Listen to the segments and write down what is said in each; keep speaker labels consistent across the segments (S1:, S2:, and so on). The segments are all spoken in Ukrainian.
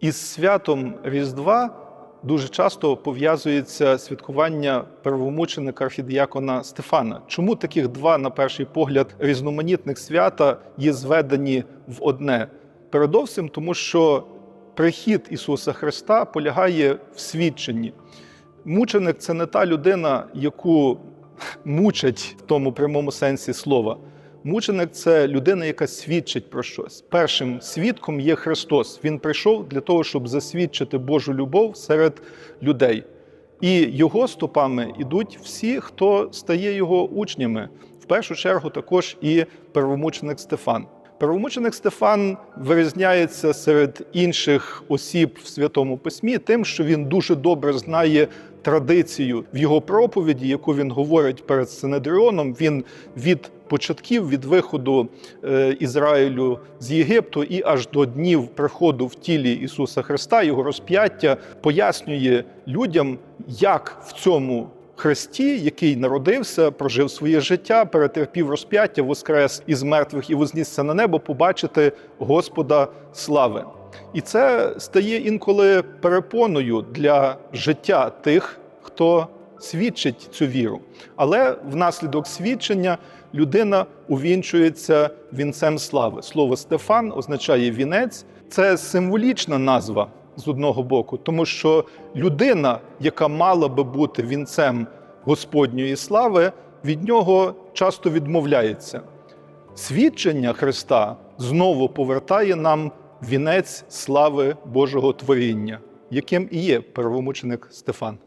S1: Із святом Різдва дуже часто пов'язується святкування первомученика архідіякона Стефана. Чому таких два, на перший погляд, різноманітних свята є зведені в одне? Передовсім, тому що прихід Ісуса Христа полягає в свідченні. Мученик це не та людина, яку мучать в тому прямому сенсі слова. Мученик це людина, яка свідчить про щось. Першим свідком є Христос. Він прийшов для того, щоб засвідчити Божу любов серед людей. І його стопами ідуть всі, хто стає його учнями. В першу чергу також і первомученик Стефан. Первомученик Стефан вирізняється серед інших осіб в Святому Письмі тим, що він дуже добре знає традицію в його проповіді, яку він говорить перед Синедріоном. Він від початків від виходу е, Ізраїлю з Єгипту і аж до днів приходу в тілі Ісуса Христа, його розп'яття пояснює людям, як в цьому Христі, який народився, прожив своє життя, перетерпів розп'яття, воскрес із мертвих і вознісся на небо, побачити Господа слави. І це стає інколи перепоною для життя тих, хто свідчить цю віру. Але внаслідок свідчення людина увінчується вінцем слави. Слово Стефан означає вінець. Це символічна назва з одного боку, тому що людина, яка мала би бути вінцем Господньої слави, від нього часто відмовляється. Свідчення Христа знову повертає нам вінець слави Божого творіння, яким і є первомученик Стефан.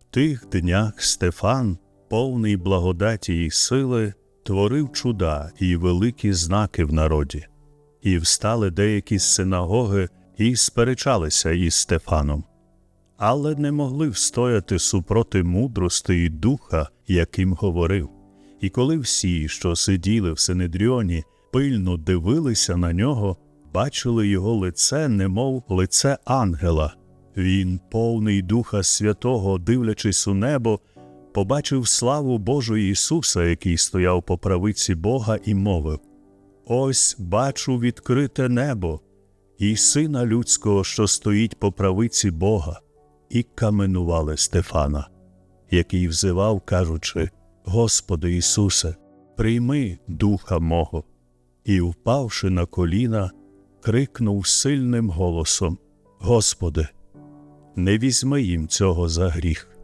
S2: В тих днях Стефан, повний благодаті й сили, творив чуда і великі знаки в народі. І встали деякі синагоги і сперечалися із Стефаном, але не могли встояти супроти мудрости і духа, яким говорив. І коли всі, що сиділи в Синедріоні, пильно дивилися на нього, бачили його лице, немов лице ангела. Він, повний Духа Святого, дивлячись у небо, побачив славу Божу Ісуса, який стояв по правиці Бога, і мовив: Ось бачу відкрите небо і сина людського, що стоїть по правиці Бога, і каменували Стефана, який взивав, кажучи: Господи Ісусе, прийми духа мого. І, впавши на коліна, крикнув сильним голосом: Господи, не візьми їм цього за гріх.